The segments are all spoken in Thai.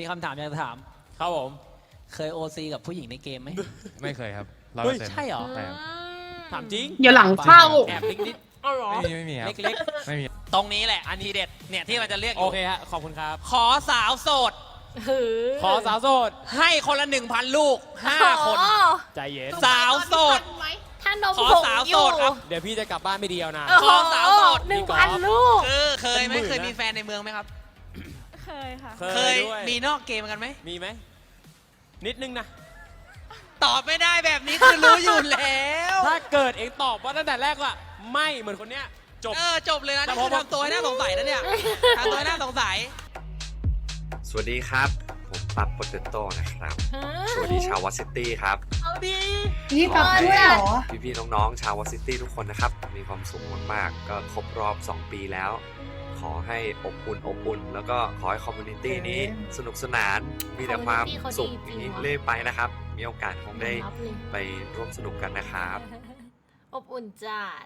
มีคำถามอยากจะถาม ครับผม เคยโอซีกับผู้หญิงในเกมไหม ไม่เคยครับร้อยเฮ้เปอยร์เซ็นต์ใช่เหรอใช่ครับถามจริงอย่าหลังเข้า แอบนิดนิดเอาเหรอ ไม่มีไม่มีครับเล็กไม่มีๆ ตรงนี้แหละ อันทีเด็ด เนี่ยที่มันจะเรียกอโอยู่เคฮะ ขอบคุณครับ ขอสาวโสด หือขอสาวโสด ให้คนละหนึ่งพันลูกห้าคนโอ้ใจเย็น สาวโสด ถ้านมขอผงสาวอโสยู่ดครับ เดี๋ยวพี่จะกลับบ้านไม่เดียวนะโอ้โหขอสาวโสด หนึ่งพันลูก คือเคยไหมเป็นหมื่นเคยนะมีแฟนในเมืองไหมครับ เคยค่ะ เคยด้วยมีนอกเกมกันไหม มีไหมนิดนึงนะ ตอบไม่ได้แบบนี้คือรู้อยู่แล้ว ถ้าเกิดเองตอบว่าตั้งแต่แรกว่าไม่เหมือนคนเนี้ยจบ เออจบเลยนะแต่นี่พอ คือทำตัวให้น่าสงสัยนะเนี่ยทำตัวให้น่าสงสัย สวัสดีครับ ผมปั๊บโปเตโต้นะครับ สวัสดีชาววอซิตี้ครับ เอาดี นี่ปรับด้วยเหรอ พี่ๆน้องๆชาววอซิตี้ทุกคนนะครับ มีความสุขมากๆ ก็ครบรอบ 2 ปีแล้ว ขอให้อบอุ่นอบอุ่น แล้วก็ขอให้คอมมูนิตี้นี้สนุกสนาน มีแต่ความสุขอย่างนี้เรื่อยไปนะครับ มีโอกาสคงได้รับเลยไปร่วมสนุกกันนะครับ อบอุ่นจัด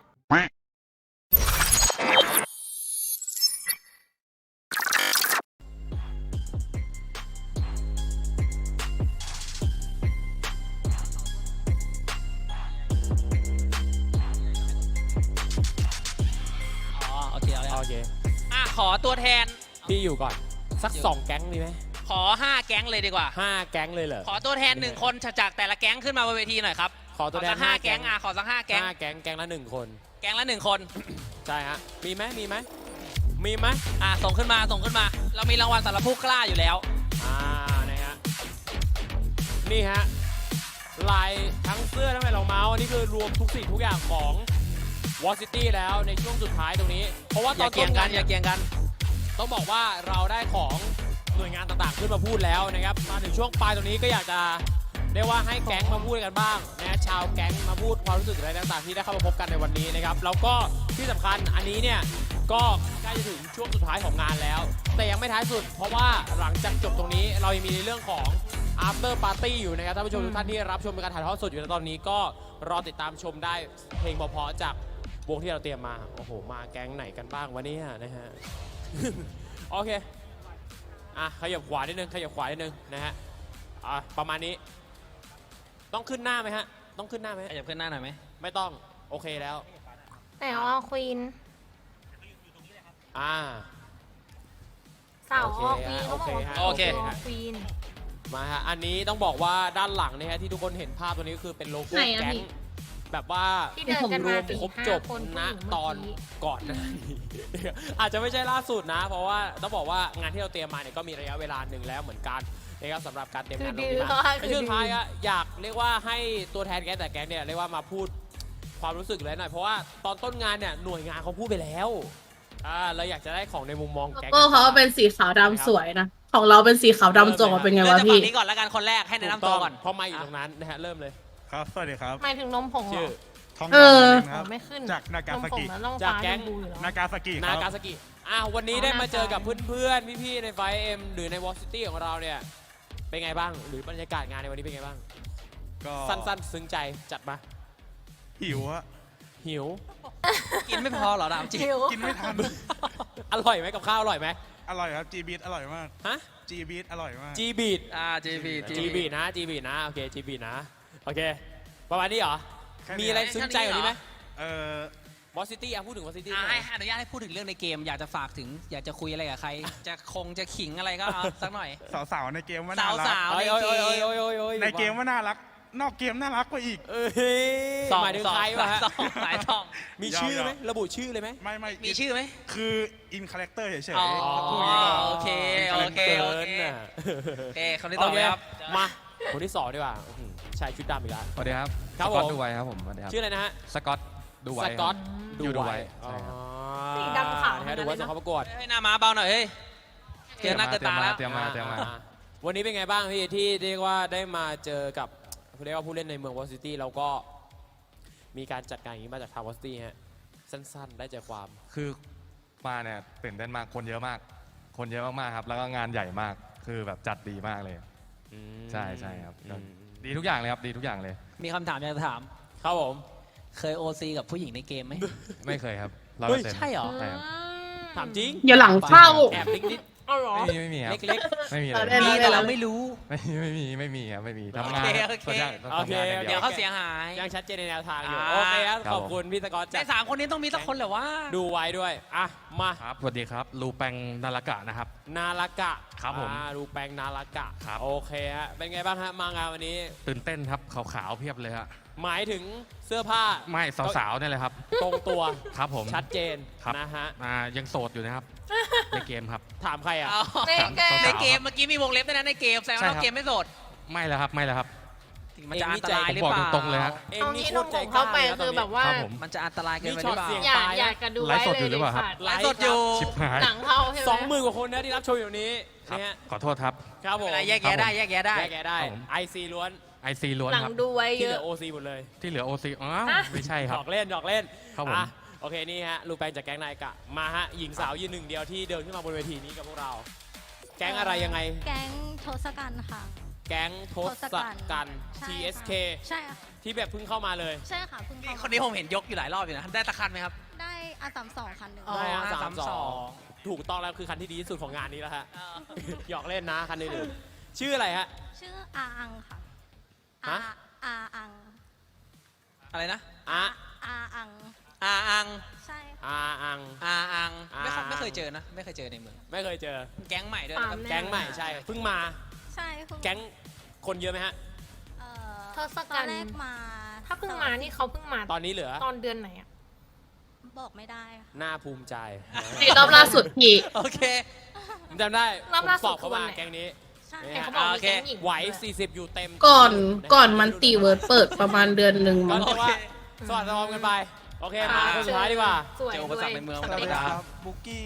ขอตัวแทน พี่อยู่ก่อน สักสองแก๊งดีไหมขอ 5 แก๊งเลยดีกว่า ห้าแก๊งเลยเหรอ ขอตัวแทนหนึ่งคนจากแต่ละแก๊งขึ้นมาบนเวทีหน่อยครับขอตัวแทนสักห้าแก๊ง อะขอสักห้าแก๊ง ห้าแก๊งแก๊งละหนึ่งคน แก๊งละหนึ่งคน ใช่ฮะ มีไหมมีไหมมีไหมอะส่งขึ้นมาส่งขึ้นมา เรามีรางวัลสำหรับผู้กล้าอยู่แล้ว อ่านะฮะ นี่ฮะ ลายทั้งเสื้อทั้งแผ่นรองเมาส์อันนี้คือรวมทุกสิ่งทุกอย่างของ วอซิตี้แล้วในช่วงสุดท้ายตรงนี้ เพราะว่าอตย่าอนเกี่ต้ยงนกังานนอย่าเกี่ยงกัน ต้องบอกว่าเราได้ของหน่วยงานต่างๆขึ้นมาพูดแล้วนะครับ มาถึงช่วงปลายตรงนี้ก็อยากจะได้ว่าให้แก๊งมาพูดกันบ้างนะฮะชาวแก๊งมาพูดความรู้สึกอะไรต่างๆที่ได้เข้ามาพบกันในวันนี้นะครับแล้วก็ที่สำคัญอันนี้เนี่ยก็ใกล้จะถึงช่วงสุดท้ายของงานแล้ว แต่ยังไม่ท้ายสุด เพราะว่าหลังจากจบตรงนี้เรายังมีในเรื่องของ after party อยู่นะครับท่านผู้ชมทุกท่านที่รับชมการถ่ายทอดสดอยู่ในตอนนี้ก็รอติดตามชมได้เพลงเพราะๆจาก วงที่เราเตรียมมา โอ้โห มาแก๊งไหนกันบ้างวะเนี่ยนะฮะ โอเค อะ ขยับขวานิดนึง ขยับขวานิดนึงนะฮะ อะ ประมาณนี้ ต้องขึ้นหน้าไหมฮะ ต้องขึ้นหน้าไหม ขยับขึ้นหน้าหน่อยไหมไม่ต้อง โอเคแล้ว แต่ว่าควีนอ่าสาวออควีนโอเขาบเคอกว่าฮะสาวโอเคออควีน มาฮะ อันนี้ต้องบอกว่าด้านหลังนะฮะที่ทุกคนเห็นภาพตัวนี้ก็คือเป็นโลโก้ไหนอะแก๊ง พี่ แบบว่าที่เดินกันรมาวมสี่ครบห้าจบคนณผู้หญิงตอนเมื่อกี้ก่อนหน้านี้อาจจะไม่ใช่ล่าสุดนะ เพราะว่าต้องบอกว่างานที่เราเตรียมมาเนี่ยก็มีระยะเวลาหนึ่งแล้วเหมือนกันนะครับสำหรับการเตรียมงานตรงนี้มาคือดื้อในช่วงท้ายอะอยากเรียกว่าให้ตัวแทนแก๊งแต่แก๊งเนี่ยเรียกว่ามาพูดความรู้สึกเลยหน่อยเพราะว่าตอนต้นงานเนี่ยหน่วยงานเขาพูดไปแล้วอ่าเราอยากจะได้ของในมุมมองแก๊งโก้เขาเป็นสีขาวดำสวยนะ ของเราเป็นสีขาวดำจงมาเป็นไงเริ่มวะจากพี่ฝั่งนี้ก่อนแล้วกันคนแรกให้แนะนำตัวก่อนเพราะไม่อยู่ตรงนั้นนะฮะเริ่มเลย ครับสวัสดีครับหมายถึงนมผงเหรชื่อ อทองเออดำครับไม่ขึ้นจากนากานมซาผงกิแล้วต้องจากฟ้าแก๊ง ยังดูอยู่แล้วนากาซากิคนารับกาซากิอะวันนี้อ๋อได้มานาเจอกับเพื่อนๆ พี่ๆ ในไฟเอ็มหรือในวอลซิตี้ของเราเนี่ย เป็นไงบ้าง หรือบรรยากาศงานในวันนี้เป็นไงบ้าง ก็สั้นๆ ซึ้งใจ จัดมา หิวอะหิว กินไม่พอเหรอดามจิหิว กินไม่ทัน อร่อยไหมกับข้าวอร่อยไหมอร่อยครับจีบีทอร่อยมากฮะจีบีทอร่อยมากจีบีด อ่า JB จีบีดนะจีบีดนะ โอเคจีบีดนะ โอเค ประมาณนี้เหรอ แค่นี้ มีอะไรซึ้งใจกว่านี้ไหมเออวอลซิตี้อะพูดถึงวอลซิตี้ อ่าให้อนุญาตให้พูดถึงเรื่องในเกม อยากจะฝากถึง อยากจะคุยอะไรกับใคร จะคงจะขิงอะไรก็เอาสักหน่อย สาวๆในเกมว่าสาน่าวรัก สาวโอ้ยโอ้ยโอ้ยโอ้ยโอ้ยโอ้ยในเกมว่าน่ารัก นอกเกมน่ารักกว่าอีก เอ้ยสองหมายถึงสองใครวะฮะสองหลายสองมีชื่อไหมยาวๆระบุชื่อเลยไหม ไม่ไม่มีชื่อไหม คืออินคาแรคเตอร์เฉยอ๋อๆพูดอย่างนี้ก็โอเคโอเคกินน่ะโอเคคำนี้ต่อเลยครับ มา คนที่สองดีกว่าอื้อหือชายชุดดำอีกแล้ว สวัสดีครับครับสกอตผม ดูไว้ครับผมสวัสดีครับชื่ออะไรนะฮะ สกอตดูไว้ สกอตอยู่ดูไว้อ๋อใช่ครับ สีดำขาวนะฮะดูไว้ส่งเข้าประกวดเฮ้ยหน้าม้าเบาหน่อยเฮ้ยเจอหน้าเกินตาแล้ว เตรียมมาเตรียมมา อ่วันนี้เป็นไงบ้างพี่ที่เรียกว่าได้มาเจอกับเรียกว่าผู้เล่นในเมืองวอซิตี้แล้วก็มีการจัดการอย่างนี้มาจากทางวอซิตี้ฮะสั้นๆ ได้ใจความ คือมาเนี่ยตื่นเต้นมากคนเยอะมาก คนเยอะมากๆครับ แล้วก็งานใหญ่มากคือแบบจัดดีมากเลย อืมใช่ใช่ครับอืมดีทุกอย่างเลยครับดีทุกอย่างเลย มีคำถามอยากจะถาม ครับผม เคยโอซีกับผู้หญิงในเกมไหม ไม่เคยครับร้อยเฮ้เปอยร์เซ็นต์ใช่เหรอ ใช่ครับ ถามจริง อย่าหลังเข้า แอบนิดนิด เอาเหรอ ไม่มีไม่มีครับเล็กไม่มีเลเอายได้มีเลยแต่เราไม่รู้ ไม่มีไม่มีไม่มีครับไม่มีทำงานโอเคโอเคส่วนใหญ่โอเคทำงานอย่างเดี๋เดียยว วเขาเสียหายๆยังชัดเจนในแนวทางอยู่ อ่า โอเคครับ ครับขอบคุณพี่สกอตในจากสามคนนี้ต้องมีสักคนเหรอว่า ดูไว้ด้วย อะ มา ครับสวัสดีครับลูแปงนารากะนะครับ นาลากะครับผมอ่าดูแปลงนาลากะครับ โอเคฮะ เป็นไงบ้างฮะ มางานวันนี้ ตื่นเต้นครับขาวๆเพียบเลยฮะหมายถึงเสื้อผ้า ไม่สาวๆนี่แหละครับ ตรงตัว ครับผมชัดเจน ครับ นะฮะ อ่ายังโสดอยู่นะครับ ในเกมครับ ถามใครอะเอาในเกม ในเกมเมื่อกี้มีวงเล็บด้วยนะในเกมแสดงว่าใช่เราครับเกมไม่โสดไม่แล้วครับไม่แล้วครับมันจะเอ็อังนี่นตรายใจหรือเปล่าผมบอกตรงๆเลยฮะ เองเอานี่ที่โคนตรมใจผมกล้าเข้าไปนะตคืออนนี้แบบว่า ครับผม มันจะอันตรายเกินไปนี่หรือเปล่าช็อตเสียงอยากตายนะอยากจะดูไลไว้ฟ์สดอยู่หรือเปล่าครับไลไลฟ์ฟ์สดอยู่ชิบหายหลังเข้าใช่ไหม สองหมื่นกว่าคนนะที่รับชมอยู่นี้ครับนะฮะขอโทษครับ ครับผมเวลาแยกแยะได้แยกแยะได้ แยกแยะได้ครับผม ไอซีล้วน ไอซีล้วนหลังครับ ดูไว้ที่เยเหลือะ อโอซีหมดเลยที่เหลือโอซีอ้าวฮะไม่ใช่หครัยบ อกเล่นหยอกเล่นครับผม อะ โอเคนี่ฮะลูกแปงจากแก๊งนายกะมาฮะหญิงสาวยืนหนึ่งเดียวที่เดินขึ้นมาบนเวทีนี้กับพวกเรา แก๊งอะไรยังไง แก๊งโทศกัณฐ์ค่ะ แก๊งทศกัณฐ์ ใช่ TSK ใช่ค่ะที่แบบเพิ่งเข้ามาเลย ใช่ค่ะเพิ่งนี่เข้าคนนี้ผมเห็นยกอยู่หลายรอบอยู่นะได้ตะคันไหมครับ ได้อาสามสองคันหนึ่งอ๋อ ได้อะสามสอง32ถูกต้องแล้วคือคันที่ดีที่สุดของงานนี้แล้วฮะเออหยอกเล่นนะคันอื่นๆชื่ออะไรฮะ ชื่ออาอังค่ะฮะ อาอาอังอะไรนะอะอาอัง อาอัง ใช่ค่ะ อาอัง อาอัง ไม่เคยอาอัง ไม่เคยเจอนะ ไม่เคยเจอในเมือง ไม่เคยเจอ แก๊งใหม่ด้วยนะครับตามแน่แก๊งใหม่ใช่เพิ่งมาใช่เพิ่งแก๊งคนเยอะไหมฮะ เอ่อทศตกัอณนแรกฐ์มาถ้าเพิ่งมานี่เขาเพิ่งมาตอนนี้เหลือตอนเดือนไหนอะบอกไม่ได้ค่ะน่าภูมิใจนี่รอบล่าสุดพี่ โอเค ผมจำได้รอบล่าผมสสุอดบคือเข้าวันมาไหน แก๊งนี้ใช่ เนี่ยเห็นเขาบอกโอมีเค แก๊งหญิงไหวด้วย 40 อยู่เต็มก่อนะก่อนมันติเวิร์ดเปิดประมาณเดือนหนึ่งก็มั้ง เรียกว่าสวัสดีกันไป โอเค มาคนสุดท้ายดีกว่า สวยเจออุปสรรคในเมือง สสวัสเปดีคครับบุกกี้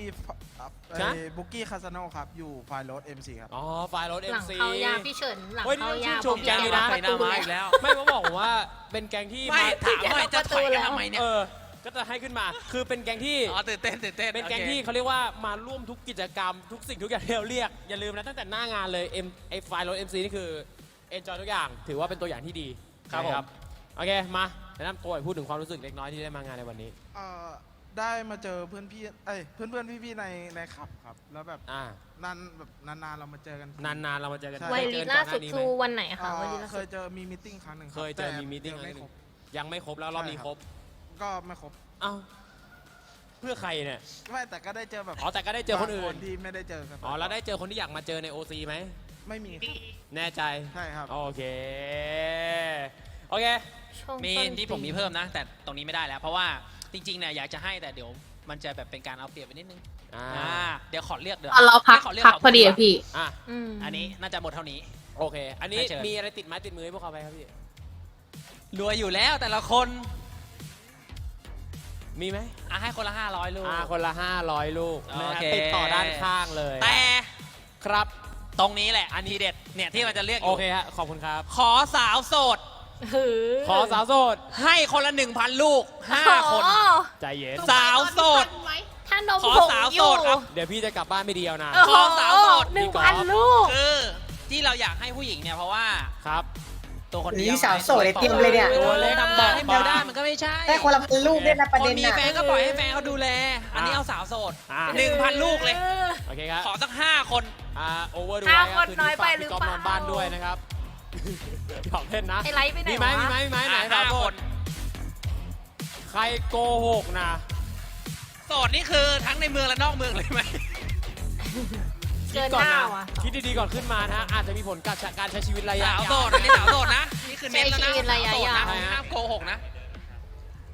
ครับจ๊ะเอ้ยบุกกี้คาสโนครับอยู่ไฟล์รถ MC ครับ อ๋อ ไฟล์รถ หลัง MC เข้ายาพี่เฉินหลังเฮ้ยนี่เข้ายาชื่นชมแก๊งอยู่นะใส่หน้าไม้อีกแล้วไม่มาบอกผมว่าเป็นแก๊งที่ไม่มาถามว่าจะถอยกันทำไมเนี่ยเออ ก็จะให้ขึ้นมา คือเป็นแก๊งที่ อ๋อตื่นเต้นตื่นเต้นเป็นแก๊งโอคที่เขาเรียกว่ามาร่วมทุกกิจกรรมทุกสิ่งทุกอย่างที่เราเรียก อย่าลืมนะตั้งแต่หน้างานเลยเอ็มไอไฟล์รถ MC นี่คือเอนจอยทุกอย่าง ถือว่าเป็นตัวอย่างที่ดีครับผมนะ โอเค มาแนะนำตัวพูดถึงความรู้สึกเล็กน้อยที่ได้มางานในวันนี้ เอ่อได้มาเจอเพื่อนพี่เอ้ยเพื่อนเพื่อนพี่พี่ๆในในขับครับ แล้วแบบอ่านานแบบนานๆเรามาเจอกัน นานๆเรามาเจอกันใช่วัยเครียเจอล่าก่อนหสุดนี้คืไหมอวันไหนเอ่คะวันรีอล่าเคสุด ยเจอมีมิทติ้งครั้งหนึ่งรับเคยเจอแต่มีมีติ้งยังไม่ครบ ยังไม่ครบแล้วรอบนี้ใช่คครรับบ ก็ไม่ครบเอ้า เพื่อใครเนี่ย ไม่แต่ก็ได้เจอแบบอ๋อแต่ก็ได้เจอคนอื่บานงที่ไม่ได้เจอกันอ๋อแล้วได้เจอคนที่อยากมาเจอใน OC ไหม ไม่มีครับแน่ใจ ใช่ครับ โอเค โอเค ช่วงมีต้นที่ผมปีมีเพิ่มนะ แต่ตรงนี้ไม่ได้แล้ว เพราะว่าจริงๆเนี่ยอยากจะให้แต่เดี๋ยว มันจะแบบเป็นการเอาเปรียบไปนิดนึงอ่าอ่าเดี๋ยวขอเรียกเดี๋ยวตอนเราพักให้ขเรียพักขพอดีอะพี่ อะอืมอันนี้น่าจะหมดเท่านี้ โอเค อันนี้ให้เชิญ มีอะไรติดไม้ติดมือให้พวกเขาไหมครับพี่ รวยอยู่แล้วแต่ละคนมีไหมอะให้คนละห้าร้อยลูก อ่าคนละ 500 ลูกนะโอฮะเค ติดต่อด้านข้างเลยแต่ครับตรงนี้แหละอันทีเด็ดเนี่ยที่มันจะเรียกอโอยู่เคฮะขอบคุณครับ ขอสาวโสดหือ ขอสาวโสด ให้คนละหนึ่งพันลูกห้าคนโอ้ใจเย็น สาวโสด ถ้านมขอผงสาวอโสยู่ ดครับ เดี๋ยวพี่จะกลับบ้านไม่เดียวนะ โอ้โหขอสาวโสดหนึ่งพันลูก คือ ที่เราอยากให้ผู้หญิงเนี่ย เพราะว่าครับ ตัวคนเดียวอุ๊ยสาวโสดไอ้เต็มเลยเนี่ย ตัวเล็กทำบอกให้เบลได้มันก็ไม่ใช่ ได้คนละพันลูกด้วยนะประคเด็นนมีน่ะ แฟนก็ปล่อยให้แฟนเขาดูแล อันนี้เอาสาวโสดอ่า หนึ่งพันลูกเลย โอเคครับ ขอสักห้าคน อ่าโอเวอร์ดูห้าไว้คนคืน้อยไปฝากหรือพี่ก๊อฟเปล่านอนบ้านด้วยนะครับ หยอกเล่นนะไอ้ไลฟ์ไปไหนมีไหมวะมีไหมมีไหมไหนอะสาวห้าโสคดนใครโกหกนะ โสดนี่คือทั้งในเมืองและนอกเมืองเลยไหมเกินก่อนหน้านะว่ะ คิดดีๆก่อนขึ้นมานะฮะอาจจะมีผลกับการใช้ชีวิตระยะสาวยาโสวดอันนี้สาวโสดนะ นี่คือเน้นแล้วนะใช้ชีวิตระยะยาว สโสดนะห้ามโกหกนะ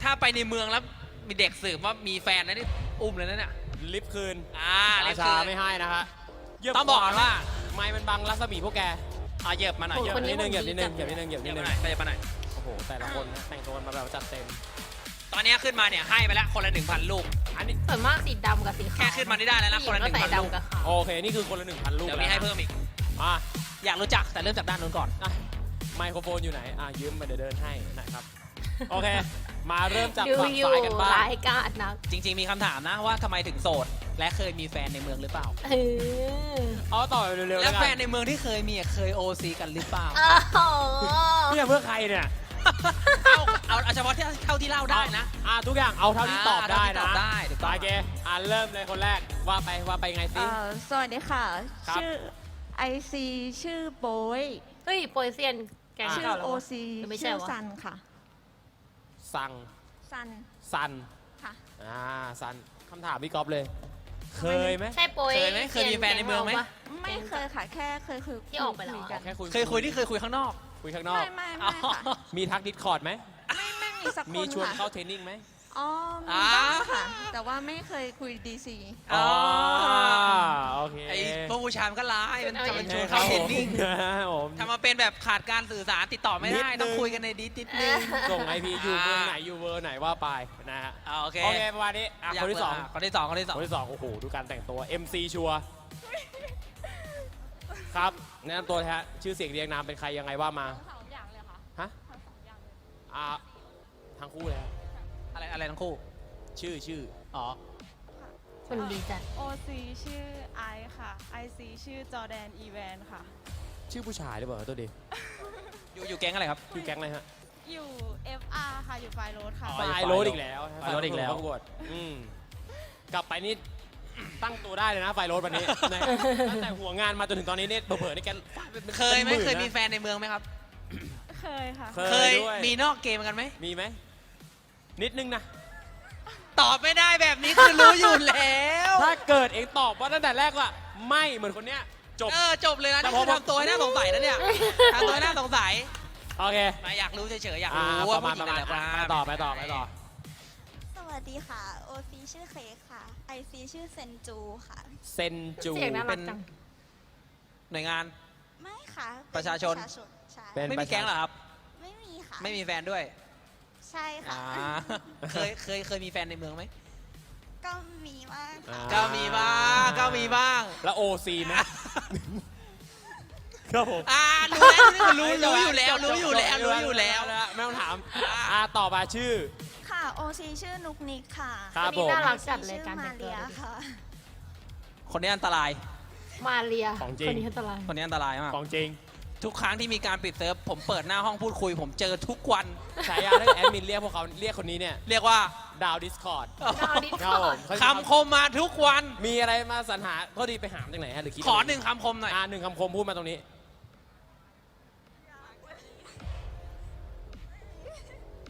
ถ้าไปในเมืองแล้วมีเด็กสืบว่ามีแฟนแล้วนี่อุ้มเลยนะเนี่ยลิฟต์คืนอ่าราเรียกชาคือไม่ให้นะฮะเหยียต้องบอกก่อนว่า ไม้มันบังรัศมีพวกแก อ่าเหยียบมาหน่อยเหยียบคนมาหนี้น่อยนิดนึงเหยียบนิดนึงเหยียบนิดนึงเหยียบเหนิยียดบนึมางหน่อยเหยียบมาหน่อยโอ้โหแต่ละคนนะแต่งตัวกันมาแบบจัดเต็ม ตอนนี้ขึ้นมาเนี่ยให้ไปแล้วคนละหนึ่งพันลูก อันนี้ส่วนมากสีดำกับสีขาวแค่ขึ้นมานี่ได้แล้วนะคนละหก็นึ่งใส่พันลูกดำกับขาวโอเคนี่คือคนละหนึ่งพันลูกเดี๋ยวมีให้เพิ่มอีก อะอยากรู้จักแต่เริ่มจากด้านนู้นก่อน อะไมโครโฟนอยู่ไหนอะยืมมาเดี๋ยวเดินให้นะครับโอเค มาเริ่มจากดูฝั่งอยู่ซ้ายกันบ้างรายการนัก จริงๆมีคำถามนะว่าทำไมถึงโสด และเคยมีแฟนในเมืองหรือเปล่าเออเอาต่อเร็วๆแล้แล้ววแฟกันนในเมืองที่เคยมีอะเคยโอซีกันหรือเปล่าอ้าวเนี่ยเพื่อใครเนี่ยเอาเอาเอาเฉพาะที่เท่าที่เล่าได้นะ อ่าทุกอย่างเอาเท่าที่ตอบได้เท่าที่ตนะอบได้ถูกต้อง โอเคอ่าเริ่มเลยคนแรกว่าไปว่าไปไงสิ เอ่อสวัสดีค่ะ ครับชื่อไอซีชื่อโบยเฮ้ยโปรยเซียนแกงชื่อเก่าแล้วโอวะ ซีไม่ใช่ชื่อวะ ซันค่ะ สั่งซันซันค่ะ อ่าซันคำถามพี่ก๊อฟเลย เคยไหม ใช่โปรยเคยไหมเคยมีแฟนในเมืองไหมแกราปะไม่เคยค่ะแค่เคยคือที่ออกไปแล้วคุยกันแค่คุยเคยคุยที่เคยคุยข้างนอก คุยข้างนอกไม่ไม่ไม่ค่ะมีทักดิสคอร์ดไหม ไม่ไม่มีสักคนมีชวนค่ะเข้าเทรนนิ่งไหม อ๋อมีอ่าบ้างค่ะ แต่ว่าไม่เคยคุยดีซีอ๋อโอเคไอ้พวกผู้ชายมันก็ร้ายมันเอาจะอมัย่านงชนี้วนเข้าเทรนนิ่งครับผมทำมาเป็นแบบขาดการสื่อสารติดต่อไม่ได้นิดนึงต้องคุยกันในดิสนิดนึงส่งไอพีอยู่เมืองไหนอยู่เวอร์ไหนว่าไปนะฮะอ่าโอเคโอเคประมาณนี้อะอยากคนที่สองะคนที่สองคนที่สองคนที่สองโอ้โหดูการแต่งตัว MC ชัวร์ครับแนะนำตัวฮะชื่อเสียงเรียงนามเป็นใครยังไงว่ามาสองอย่างเลยค่ะฮะอ่าทั้งคู่เลยฮะ อะไรอะไรทั้งคู่ ชื่อชื่ออ๋อ คนดีจัด OC ชื่อไอซ์ค่ะ IC ชื่อจอแดนอีแวนค่ะ ชื่อผู้ชายหรือเปล่าตัวดีอยู่อยู่แก๊งอะไรครับ ชื่อแก๊งอะไรฮะอยู่ FR ค่ะ อยู่ไฟโรดค่ะอ๋อไฟโรดอีกแล้วไฟโรดอีกแล้ว ประกวดอืมกลับไปนี่ตั้งตัวได้เลยนะไฟโรดวันนี้นะตั้งแต่หัวงานมาจนถึงตอนนี้เนี่ยเผลอๆนี่แกฟาดเป็นเคยไหมป็นเคยนะมีแฟนในเมืองไหมครับ เคยค่ะ เคเคยยด้วยมีนอกเกมกันไหมมีไหม นิดนึงนะ ตอบไม่ได้แบบนี้คือรู้อยู่แล้ว ถ้าเกิดเองตอบว่าตั้งแต่แรกว่า ไม่เหมือนคนเนี้ยจบ เออจบเลยนะแต่นี่คือพอทำตัวให้น่าสงสัยนะเนี่ยทำตัวให้น่าสงสัยโอเคมาอยากรู้เฉยๆอยากอ่ารู้ปว่าระมาณผู้หปญิงระมาณแต่ละคนไปต่อไปต่อไปต่อสวัสดีค่ะ OC ชื่อเค้กค่ะ IC ชื่อเซนจูค่ะ เซนจู เสียงน่ารักจัง หน่วยงาน ไม่ค่ะเป็ประชาชน ประชาชนใช่เป็น ไม่มีแก๊งเหรอครับ ไม่มีค่ะ ไม่มีแฟนด้วย ใช่ค่ะ อ่าเคยเคยเคยมีแฟนในเมืองไหมก็มีมากอ่าก็มีบ้างก็มีบ้าง แล้วโอซีไหมครับผมอ่ารู้แล้วนี่คือรู้รู้อยู่แล้วรู้อยู่แล้วรู้อยู่แล้ว ไม่ต้องถามอ่าต่อมาชื่อ ค่ะ OC ชื่อนุกนิกค่ะครับคนนี้ผม น่ารักจัด IC เลยชื่อการมาแต่งตัเรีวยค่ะ คนนี้อันตราย มาเรียของจริง คนนี้อันตรายคนนี้อันตรายมาก ของจริง ทุกครั้งที่มีการปิดเซิร์ฟผมเปิดหน้าห้องพูดคุย ผมเจอทุกวัน ฉายาที่แอดมินเรียกพวกเขาเรียกคนนี้เนี่ยเรียกว่าดาวดิสคอร์ดดาวดิสคครับอผร์มดคำคมมาทุกวัน มีอะไรมาสรรหาก็ดีไปหามจากไหนฮะหรือคิดขอหนึ่งคำคมหน่อย อ่าหนึ่งคำคมพูดมาตรงนี้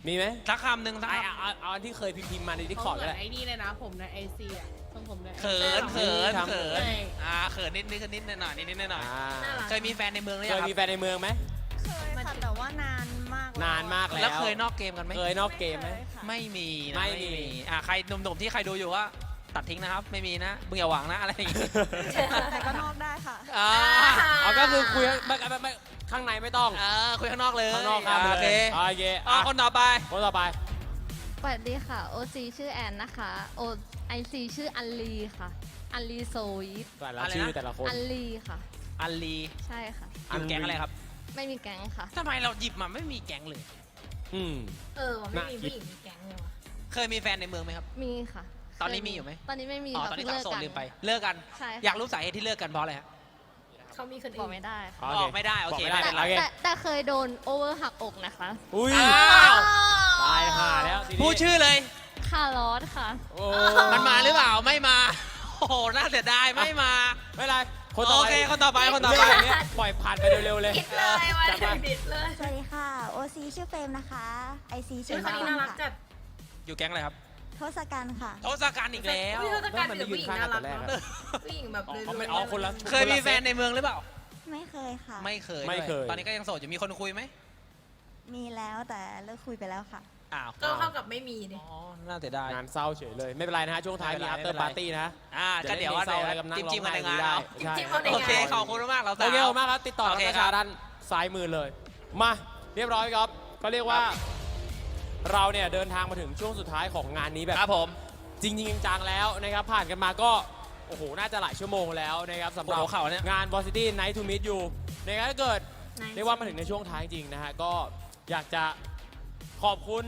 มีไหมสักคำหนึ่งสักไอคเอาเอาเอาอันที่เคยพิมพ์พิมพ์มาในดิสคอร์ดก็ได้ไอ้นี่เลยนะผมในไอซีอะ ทรงผมในำเขินเขินทำเขินใช่อ่าเขินนิดนิดนิดหน่อยหน่อยนิดนิดหน่อยหน่อยอ่าน่ารักเคยมีแฟนในเมืองหรือเคยังยครัมีบแฟนในเมืองไหม เคยค่ะแต่ว่านานมากนานมาก แล้วเคยนอกเกมกันไหมเคยนอกเกมไหม ไม่มีนะไม่มี อ่าใครหนุ่มๆที่ใครดูอยู่ว่าตัดทิ้งนะครับ ไม่มีนะมึงอย่าหวังนะอะไรอย่างงี้แต่ก็นอกได้ค่ะ อ่าเอาก็คือคุยไม่ไม่ไม่ข้างในไม่ต้อง เออคุยข้างนอกเลยข้างนอกครับโอเคโอเคอ่าอะคนต่อไปคนต่อไป สวัสดีค่ะ OC ชื่อแอนนะคะ O IC ชื่ออัลลีค่ะ อัลลีโซยิปแต่ละอะไรนะ ชื่อแต่ละคน อัลลีค่ะ อัลลีใช่ค่ะอยู่แก๊งอะไรครับไม่มีแก๊งค่ะ ทำไมเราหยิบมาไม่มีแก๊งเลย อืม เออว่ะไม่มีน่าคิดผู้หญิงมีแก๊งเลยวะเคยมีแฟนในเมืองไหมครับ มีค่ะตอนนี้มีอยู่ไหม ตอนนี้ไม่มีอ๋อ ค่ะตอนนี้เพิ่สางวโสดเลิกกันลืมไป เลิกกัน ใช่ค่ะอยากรู้สาเหตุที่เลิกกันเพราะอะไรฮะ เขามีคนบอื่อกนไม่ได้ค่ะโอเคบอกไม่ได้โอเค บอกไม่ได้ไม่เป็นไรโอเค แต่แต่เคยโดนโอเวอร์หักอกนะคะ อุ้ย อ้าว ตายห่าแล้วทีนี้พูดชื่อเลย คาร์ลอสค่ะ โอ้มันมาหรือเปล่าไม่มา โอ้โหน่าเสียดายไม่มา ไม่เป็นไรคนต่อโอไปเคคนต่อไปคนต่อไป เรื่องแบบเนี้ยปล่อยผ่านไปเร็วๆเลยคิดเลยว่าจัดมาดิดเลยสวัสดีค่ะ OC ชื่อเฟรมนะคะ IC ชื่ชื่ออคนนี้น่ารักจัดอยู่แก๊งอะไรครับทศกัณฐ์ค่ะ โทศกัณฐ์อีกแล้วอุ้ยเธอจะการมันเดี๋ยวยืผู้นหญิงข้างน่ากันรัแต่กแรกเนอะอะผู้หญิงแบบอ๋อเลยเขาไม่อ๋อคนละ เคยมีแฟนในเมืองหรือเปล่า ไม่เคยค่ะ ไม่เคยไม่ด้วยเคย ตอนนี้ก็ยังโสดอยู่มีคนคุยไหม มีแล้วแต่เลิกคุยไปแล้วค่ะ อ้าวก็เข้ากับไม่มีดิอ๋อน่าเสียดาย งานเศร้าเฉยเลย ไม่เป็นไรนะฮะช่วงท้ายมี ไม่ after เป็นไร party นะอ่าก็เดี๋ยวว่าจะเดี๋ยวอะไรกับนั่งจิ้มจิ้มร้กัอนงในไห้งานได้เอาใช่จิ้มๆกันในโอเคขอบคุณมากเราโอสาวเคขอบคุณมากครับ ติดต่อโอกับเคนักครัชาบ ด้านซ้ายมือเลย มาเรียบร้อยครับก็เรียกว่า เราเนี่ยเดินทางมาถึงช่วงสุดท้ายของงานนี้แบบ ครับผม จริงๆจังๆแล้วนะครับผ่านกันมาก็ โอ้โห น่าจะหลายชั่วโมงแล้วนะครับสำหปวรัดบหัวเข่าเนี่ย งาน v o c i t y Night to Meet You นะครับถ้าเกิด Nice เรียกว่ามาถึงในช่วงท้ายจริงนะฮะก็ อยากจะขอบคุณ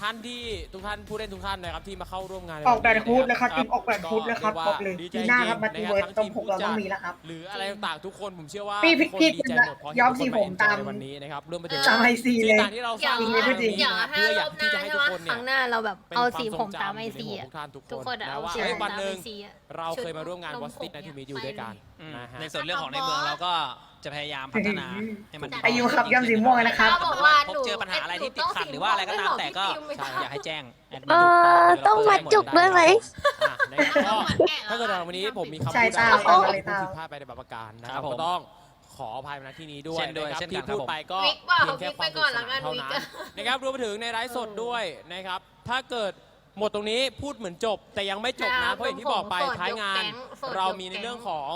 ท่านที่ทุกท่านผู้เล่นทุกท่านนะครับที่มาเข้าร่วมงานในออกแบวันบนี้ฮูดแล้วครับนะทีมออกแบบฮูดแล้วครับก็บอกเลยดีใจปีหน้าครับจมาริตีงๆเวิร์ดนะคตรบงผมเราต้องมีแล้วครับหรืออะไรต่างๆทุกคนผมเชื่อว่าพี่พี่ทุกคนดีใจหมดเพราะย้อมเห็นสีทุกคนผมตามในวันนี้นะครับรวมไปถึงตามไอซีเลยสิ่งต่างๆที่เราสร้างเดี๋ยวมาในวันเดี๋นี้ยวนะครับถ้าเพื่ออรยาอกบหที่น้าจะให้ใช่ทุกปะคนคเนี่ยรั้งหน้าเราแบบเป็นเอาควสีทผรงมจำตามไออยู่ในซีหัวอะทุกท่านทุกทุกคคนนอะนะเอาว่าสีเฮ้ยผมวันตามหนึ่ไองซีอะเราเคยมาร่วมงานชุดวอสตินในผมทูมีดิวด้วยกันอืมนะฮะในส่วนเรื่องของในเมืองเราก็ จะพยายามพัฒนาให้มันดีอายุครับย้อมสีม่วงนะครับเขาบอกว่าพบหนูเจอปัญหาอะไรที่ติดขัดหรือว่าอะไรก็ตามแต่ก็ใช่อยากให้แจ้งแอดมินเออต้องมาจุกด้วยไหม อะนะครับก็ถ้าเกิดวันนี้ผมมีคำใช่พูดตามอะไรตามที่เลยพูดตามผิดพลาดไปในบางประการนะคครัรับบผมก็ต้องขออภัยมาณที่นี้ด้วยเช่นด้วยนะครับเช่นกันที่ครับ พูดผมไปก็วิกว่าเพียงแค่วิกคไปวามก่อนสนุกสละนากันนเท่าวิกนั้นอะ นะครับรวมไปถึงในไลฟ์สดด้วยนะครับ ถ้าเกิดหมดตรงนี้พูดเหมือนจบ แต่ยังไม่จบนะเพราะอย่างที่บอกไปท้ายงาน เรามีในเรื่องของ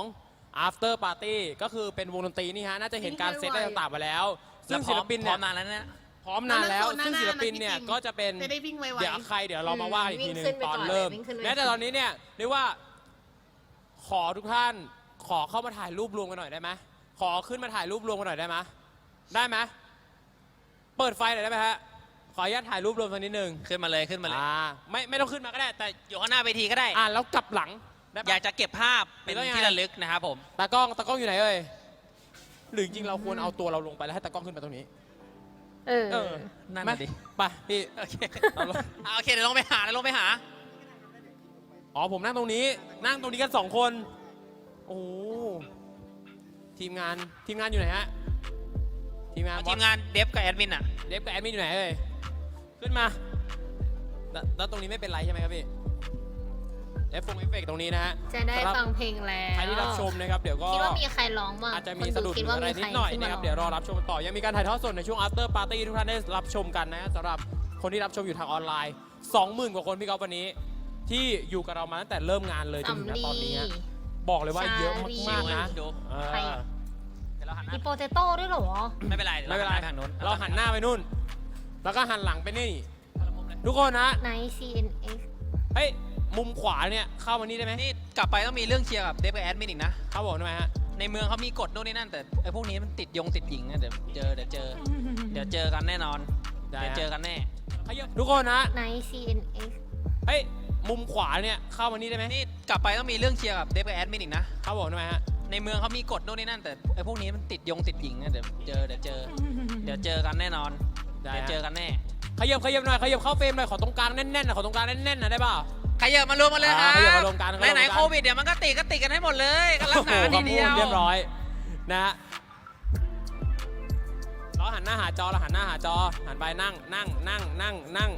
after party ก็คือเป็นวงดนตรีนี่ฮะ น่าจะเห็นการเซตอะไรต่างๆมาแล้ว ซึ่งศิลปินพเนี่ร้อยมนานแล้วเนี่ยพร้อมนานแล้ว ซึ่งศิลปินเนี่ยก็จะเป็นจะได้วิ่งไวๆ เดี๋ยวใครเดี๋ยวเรามาว่าอีกทีหนึงวิ่งขึ้นไปตอนก่อนเริ่มวิ่งขึ้นไปแม้แต่ตอนนี้เนี่ยเรียกว่าขอทุกท่านขอเข้ามาถ่ายรูปรวมกันหน่อยได้ไหมขอขึ้นมาถ่ายรูปรวมกันหน่อยได้ไหมได้ไหมเปิดไฟหน่อยได้ไหมฮะขออนุญาตถ่ายรูปรวมสักนิดหนึ่งขึ้นมาเลยขึ้นมาเลยอ่าไม่ไม่ต้องขึ้นมาก็ได้ แต่อยู่ข้างหน้าเวทีก็ได้อ่าแล้วกลับหลัง ได้อปะยากจะเก็บภาพเป็นหรือว่ายังไง ที่ระลึกนะครับผม ตากล้องตากล้องอยู่ไหนเอ่ยหรือจริงๆเราควรเอาตัวเราลงไปแล้วให้ตากล้องขึ้นมาตรงนี้เออ เออนั่นไหมน่ะดิไปพี่ โอเคเราลง อะโอเคเดี๋ยวลงไปหาเดี๋ยวลงไปหา อ๋อผมนั่งตรงนี้ นั่งตรงนี้กันสองคน โอ้โหทีมงานทีมงานอยู่ไหนฮะทีมงานทีมงานเดฟกับแอดมินอะ เดฟกับแอดมินอยู่ไหนเอ่ยขึ้นมาแล้วแล้วตรงนี้ไม่เป็นไรใช่ไหมครับพี่เอฟฟงเอฟเฟกต์ตรงนี้นะฮะจะได้ฟังเพลงแล้วใครที่รับชมนะครับเดี๋ยวก็คิดว่ามีใครร้องบ้างอาจจะมีคนสะดุดคิหดรือว่าอะไรมีนิใครดหน่อยขึ้นะครับมาเดี๋ยวรอรับชมกันต่อยังมีการถ่ายทอดสดในช่วง after party ทุกท่านได้รับชมกันนะสำหรับคนที่รับชมอยู่ทางออนไลน์ 20,000 กว่าคนพี่ก๊อฟวันนี้ ที่อยู่กับเรามาตั้งแต่เริ่มงานเลยจนถึงณสำลีตอนนี้ฮะบอกเลยว่าเยอะมากๆนะดูเออใครเดี๋ยวเราหันหน้ามีโปเตโต้ด้วยเหรอไม่เป็นไรดี๋ยวไม่เป็นไรหัทางนู้นเราหันหน้าไปนู่น แล้วก็หันหลังไปนี่ ทุกคนนะใน CNX เฮ้ย มุมขวาเนี่ยเข้ามานี่ได้ไหมนี่กลับไปต้องมีเรื่องเคลียร์กับเดฟกับแอดมินอีกนะเข้าบอกได้ไหมฮะ ในเมืองเขามีกฎโน่นนี่นั่นแต่ไอ้พวกนี้มันติดยงติดหญิงนะเดี๋ยวเจอเดี๋ยวเจอ เดี๋ยวเจอกันแน่นอนได้เดี๋ยวฮะ เจอกันแน่ขยับทุกคนนะใน CNX เฮ้ยมุมขวาเนี่ยเข้ามานี่ได้ไหมนี่กลับไปต้องมีเรื่องเคลียร์กับเดฟกับแอดมินอีกนะเข้าบอกได้ไหมฮะ ในเมืองเขามีกฎโน่นนี่นั่นแต่ไอ้พวกนี้มันติดยงติดหญิงนะเดี๋ยวเจอเดี๋ยวเจอ เดี๋ยวเจอกันแน่นอนได้เดี๋ยวฮะ เจอกันแน่ ขยับขยับหน่อยขยับเข้าเฟรมหน่อยขอตรงกลางแน่นๆหน่อยขอตรงกลางแน่นๆหน่อยได้เปล่า ใครเยอะมารวมมาเลยครับอ่าขยับมารวมกันไหนไหนๆโควิดเดี๋ยวมันก็ติดก็ติดกันให้หมดเลยกันลักหนาโอ้โหทีเดียวคำพูเรียบร้อยนะฮะเราหันหน้าหาจอเราหันหน้าหาจอหันไปนั่งนั่งนั่งนั่งนั่ง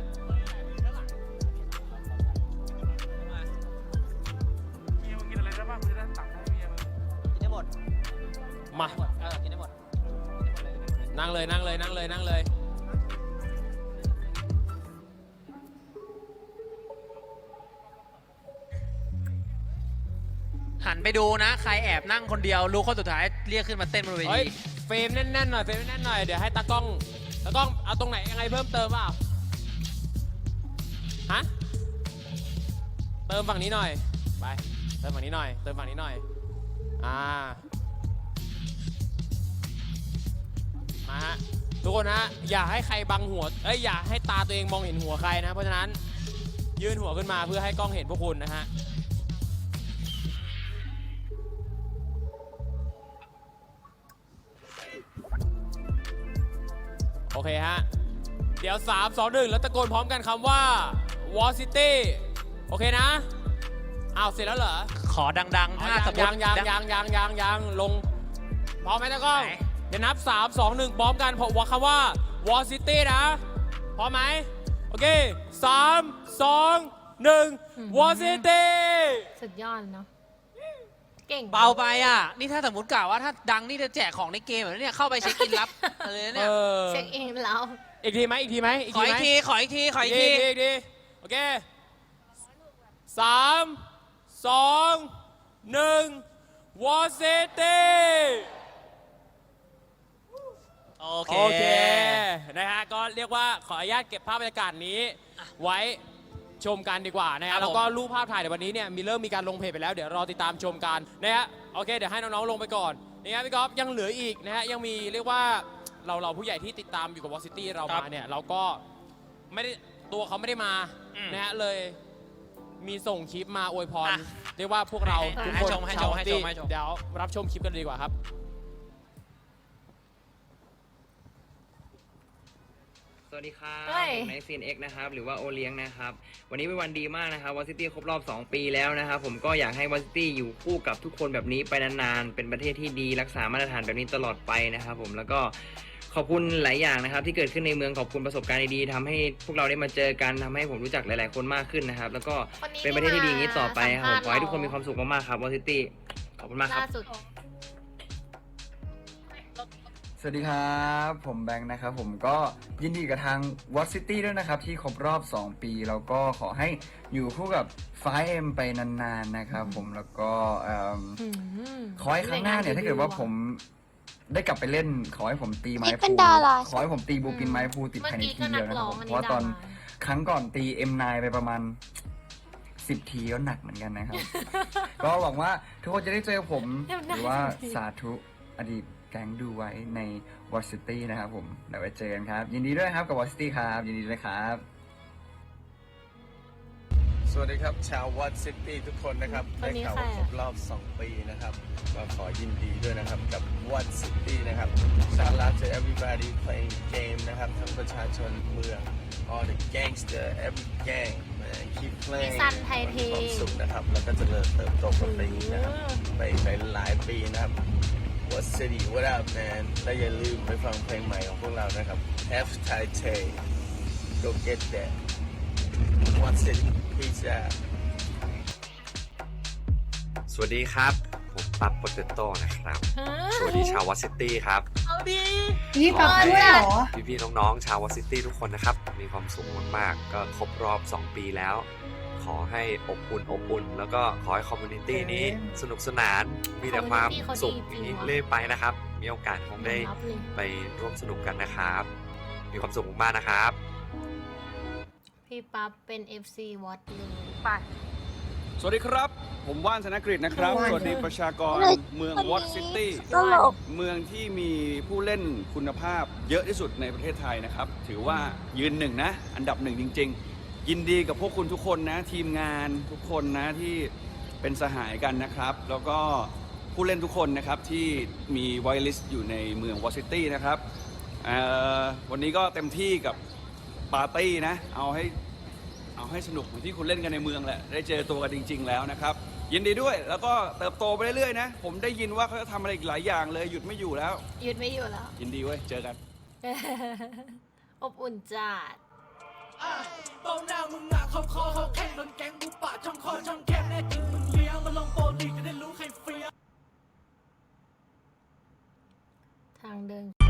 เมียมึงกินอะไรได้บ้างมึงจะได้ตักให้เมียมึงกินได้หมดมาเออกินได้หมดนั่งเลยนั่งเลยนั่งเลยนั่งเลย หันไปดูนะ ใครแอบนั่งคนเดียวรู้คนสุดท้ายเรียกขึ้นมาเต้นบนเวเฮ้ยทีเฟรมแน่นๆหน่อยเฟรมแน่นๆหน่อยเดี๋ยวให้ตากล้องตากล้องเอาตรงไหนยังไงเพิ่มเติมเปล่าฮะเติมฝั่งนี้หน่อยไปเติมฝั่งนี้หน่อยเติมฝั่งนี้หน่อยอ่ามาฮะทุกคนนะอย่าให้ใครบังหัวเอ้ยอย่าให้ตาตัวเองมองเห็นหัวใครนะเพราะฉะนั้นยื่นหัวขึ้นมาเพื่อให้กล้องเห็นพวกคุณนะฮะ เคฮะ เดี๋ยว 3 2 1 แล้วตะโกนพร้อมกันคำว่า War City โอเคนะ อ้าวเสร็จแล้วเหรอขอดัง ๆ ถ้าสมมยัติงยังยังยังยังยังลง พร้อมไหมตะกล้องไหนเดี๋ยวนับ 3 2 1 พร้อมกันเพราะว่าคำว่า War City นะ พร้อมไหม โอเค 3 2 1 War City สุดยอดเนาะ เก่งเบาไปอะ นี่ถ้าสมมติกล่าวว่าถ้าดังนี่จะแจกของในเกมแบบนี้เนี่ยเข้าไปเช็คอินรับอะไรเอเนี่ยอเช็คอินแล้ว อีกทีไหมอีกทีไหมอีกขอทีอีไหมกทีขออีกทีขออีกทีดีดีโอเคสามสองหนึ่งวอเซเต้โอเค โอเค นะฮะ ก็เรียกว่าขออนุญาตเก็บภาพบรรยากาศนี้ ไว้ ชมกันดีกว่านะครัฮะบผม แล้วก็รูปภาพถ่ายในวันนี้เนี่ยมีเริ่มมีการลงเพจไปแล้วเดี๋ยวรอติดตามชมกันนะฮะโอเคเดี๋ยวให้น้องๆลงไปก่อนนี่ฮะพี่ก๊อฟยังเหลืออีกนะฮะยังมีเรียกว่าเราเราผู้ใหญ่ที่ติดตามอยู่กับวอซิตี้เรามาเนี่ยเราก็ไม่ได้ตัวเขาไม่ได้มาอืมนะฮะเลยมีส่งคลิปมาอวยพรอะเรียกว่าพวกเราให้ทุกให้คนชมให้ชมชาวให้ชมตี้ให้ชม เดี๋ยวรับชมคลิปกันเลยดีกว่าครับ วัสดีครับเฮ้ย ผมแม็กซีนเอ็กนะครับ หรือว่าโอเลี้ยงนะครับ วันนี้เป็นวันดีมากนะครับวอซิตี้ครบรอบ 2 ปีแล้วนะครับ ผมก็อยากให้วอซิตี้อยู่คู่กับทุกคนแบบนี้ไปนานๆ เป็นประเทศที่ดีรักษามาตรฐานแบบนี้ตลอดไปนะครับ ผมแล้วก็ขอบคุณหลายอย่างนะครับ ที่เกิดขึ้นในเมืองขอบคุณประสบการณ์ดีๆทำให้พวกเราได้มาเจอกันทำให้ผมรู้จักหลายๆคนมากขึ้นนะครับ แล้วก็คนนี้เป็นประเทศที่ดีอย่างนี้ต่อไปครับผมขอให้ทุกคนสัมีความสุขมากๆครับวอซิตี้ขอบคุณมากครับล่าสุด สวัสดีครับ ผมแบงค์นะครับ ผมก็ยินดีกับทาง w a t City ด้วยนะครับ ที่ครบรอบ 2 ปี แล้วก็ขอให้อยู่คู่กับ 5M ไปนานๆนะครับ ผมแล้วก็เอิ่มขอให้ครั้งหน้าเนี่ย ถ้าเกิดว่าผมได้กลับไปเล่น ขอให้ผมตีไม้นี่เป็พูนดารา ขอให้ผมตีบูปินไม้พูติดเมื่อภายในกี้ทีก็นัเดียกวนะคร้รัอบงผมอันเพนี้ราะว่าดาตอน ราครั้งก่อนตี M9 ไปประมาณ 10 ทีก็หนักเหมือนกันนะครับ ก็หวังว่าทุกคนจะได้เจอผม หรือว่าสาธุอดีต แก๊งดูไว้ในวอ r ซิตี้นะครับผมเดี๋ยวไปเจอกันครับ ยินดีด้วยครับกับวอ r ซิตี้ครับ ยินดีด้วยครับ สวัสดีครับ ชาววัดซิตี้ทุกคนนะครับวัได้นนี้ข่าวใครว่าอะครบรอบ 2 ปีนะครับก็ขอยินดีด้วยนะครับกับวัดซิตี้นะครับ Shout out to everybody playing game นะครับทั้งประชาชนเมือง all the gangster every gang man keep มี playing ซันไทยเทมีความสุขนะครับ แล้วก็เจะเริญเติบโตกันไปอีกนะครับ ไปไปหลายปีนะครับ What City What up man และอย่าลืมไปฟังเพลงใหม่ของพวกเรานะครับ F Thai Tay Go get that What City Peace out สวัสดีครับ ผมปั๊บโปเตโต้นะครับ สวัสดีชาววอซิตี้ครับ เอาดียี่ปับด้วยเหรอ พี่ๆน้องๆชาววอซิตี้ทุกคนนะครับ มีความสุขมากๆ ก็ครบรอบ 2 ปีแล้ว ขอให้อบอุ่นอบอุ่น แล้วก็ขอให้คอมมูนิตี้นี้สนุกสนานมีแต่ความสุขอย่างนี้เรื่อยไปนะครับ มีโอกาสคงได้รับเลยไปร่วมสนุกกันนะครับ มีความสุขมากๆนะครับ พี่ปั๊บเป็น FC วอตเลยสวัสดีครับ ผมว่านธนกฤษนะครับว่านสวัสดีประชากรเมืองวอตซิตี้ตลกเมืองที่มีผู้เล่นคุณภาพเยอะที่สุดในประเทศไทยนะครับ ถือว่ายืนหนึ่งนะ อันดับหนึ่งจริง ๆ ยินดีกับพวกคุณทุกคนนะทีมงานทุกคนนะที่เป็นสหายกันนะครับ แล้วก็ผู้เล่นทุกคนนะครับที่มีไวลิสอยู่ในเมืองวอตซิตี้นะครับเอ่อวันนี้ก็เต็มที่กับปาร์ตี้นะเอาให้เอาให้สนุกเหมือนที่คุณเล่นกันในเมืองแหละได้เจอตัวกันจริง ๆ แล้วนะครับ ยินดีด้วยแล้วก็เติบโตไปเรื่อยๆนะผมได้ยินว่าเขาจะทำอะไรอีกหลายอย่างเลยหยุดไม่อยู่แล้ว หยุดไม่อยู่แล้ว ยินดีเว้ยเจอกัน อบอุ่นจัด เบ้าหน้ามึงหนาเขาคอเขาแข็งโดนแก๊งบุปปาช่องคอช่องแคบแน่จริงมึงเลี้ยงมาลองโปรดีจะได้รู้ใครเฟี้ย ทางเดิน